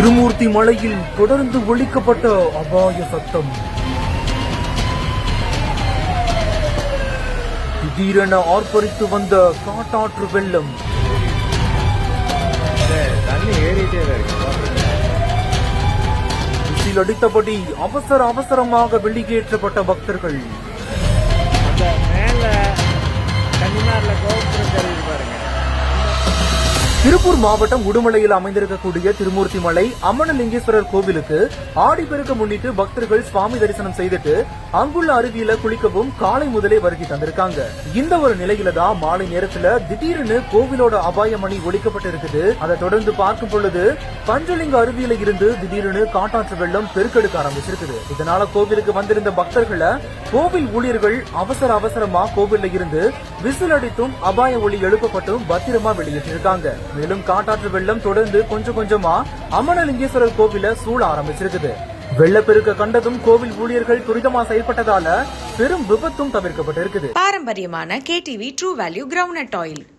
திருமூர்த்தி மலையில் தொடர்ந்து ஒழிக்கப்பட்ட அபாய சத்தம். திடீரென ஆர்ப்பரித்து வந்த காட்டாற்று வெள்ளம். தண்ணி விசில் அடித்தபடி அவசர அவசரமாக வெளியேற்றப்பட்ட பக்தர்கள். அந்த மேல திருப்பூர் மாவட்டம் உடுமலையில் அமைந்திருக்கக்கூடிய திருமூர்த்தி மலை அம்மனலிங்கேஸ்வரர் கோவிலுக்கு ஆடிப்பெருக்க முன்னிட்டு பக்தர்கள் சுவாமி தரிசனம் செய்துட்டு அங்குள்ள அருவியில குளிக்கவும் காலை முதலே வருகை தந்திருக்காங்க. இந்த ஒரு நிலையில தான் மாலை நேரத்துல திடீர்னு கோவிலோட அபாய மணி ஒழிக்கப்பட்டு இருக்குது அதை தொடர்ந்து பார்க்கும் பொழுது பஞ்சலிங்க அருவியில இருந்து திடீர்னு காட்டாற்று வெள்ளம் பெருக்கெடுக்க ஆரம்பிச்சிருக்குது. இதனால கோவிலுக்கு வந்திருந்த பக்தர்களை கோவில் ஊழியர்கள் அவசர அவசரமா கோவில்ல இருந்து விசில் அடித்தும் அபாய ஒளி எழுப்பப்பட்டும் பத்திரமா வெளியேற்றிருக்காங்க மேலும் காட்டாற்று வெள்ளம் தொடர்ந்து கொஞ்சம் கொஞ்சமா அமனலிங்கேஸ்வரர் கோவில சூழ ஆரம்பிச்சிருக்குது. வெள்ளப்பெருக்க கண்டதும் கோவில் ஊழியர்கள் துரிதமா செயல்பட்டதால பெரும் விபத்தும் தவிர்க்கப்பட்டிருக்குது. பாரம்பரியமான KTV true value ground oil